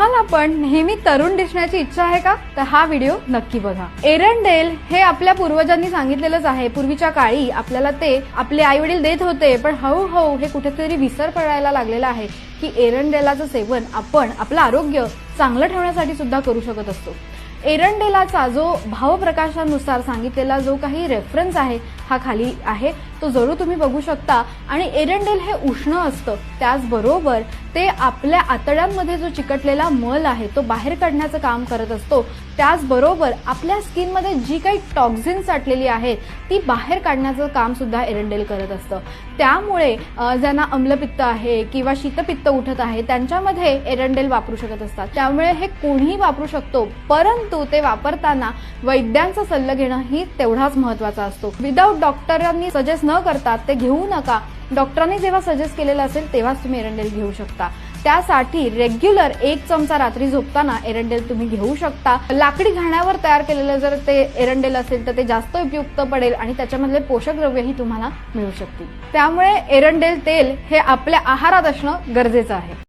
तुम्हाला पण नेहमी तरुण दिसण्याची इच्छा आहे का? तर हा व्हिडिओ नक्की बघा. एरंडेल हे आपल्या पूर्वजांनी सांगितलेलंच आहे. पूर्वीच्या काळी आपल्याला ते आपले आई वडील देत होते पण हळूहळू हे कुठेतरी विसर पडायला लागलेला आहे की एरंडेलाचं सेवन आपण आपलं आरोग्य चांगलं ठेवण्यासाठी सुद्धा करू शकत असतो. एरंडेलाचा जो भावप्रकाशानुसार सांगितलेला जो काही रेफरन्स आहे हा खाली आहे. तो जरूर तुम्ही बघू शकता. आणि एरंडेल हे उष्ण असतं. त्याचबरोबर ते आपल्या आतड्यांमध्ये जो चिकटलेला मल आहे तो बाहेर काढण्याचं काम करत असतो. त्याचबरोबर आपल्या स्किनमध्ये जी काही टॉक्झिन साठलेली आहेत ती बाहेर काढण्याचं काम सुद्धा एरंडेल करत असतं. त्यामुळे ज्यांना अम्लपित्त आहे किंवा शीतपित्त उठत आहे त्यांच्यामध्ये एरंडेल वापरू शकत असतात. त्यामुळे हे कोणीही वापरू शकतो परंतु ते वापरताना वैद्यांचा सल्ला घेणं ही तेवढाच महत्त्वाचा असतो. विदाऊट डॉक्टरांनी सजेस्ट न करता ते घेऊ नका. डॉक्टरांनी जेव्हा सजेस्ट केलेलं असेल तेव्हाच तुम्ही एरंडेल घेऊ शकता. त्यासाठी रेग्युलर एक चमचा रात्री झोपताना एरंडेल तुम्ही घेऊ शकता. लाकडी घाण्यावर तयार केलेलं जर ते एरंडेल असेल तर ते जास्त उपयुक्त पडेल आणि त्याच्यामधले पोषक द्रव्यही तुम्हाला मिळू शकतील. त्यामुळे एरंडेल तेल हे आपल्या आहारात असणं गरजेचं आहे.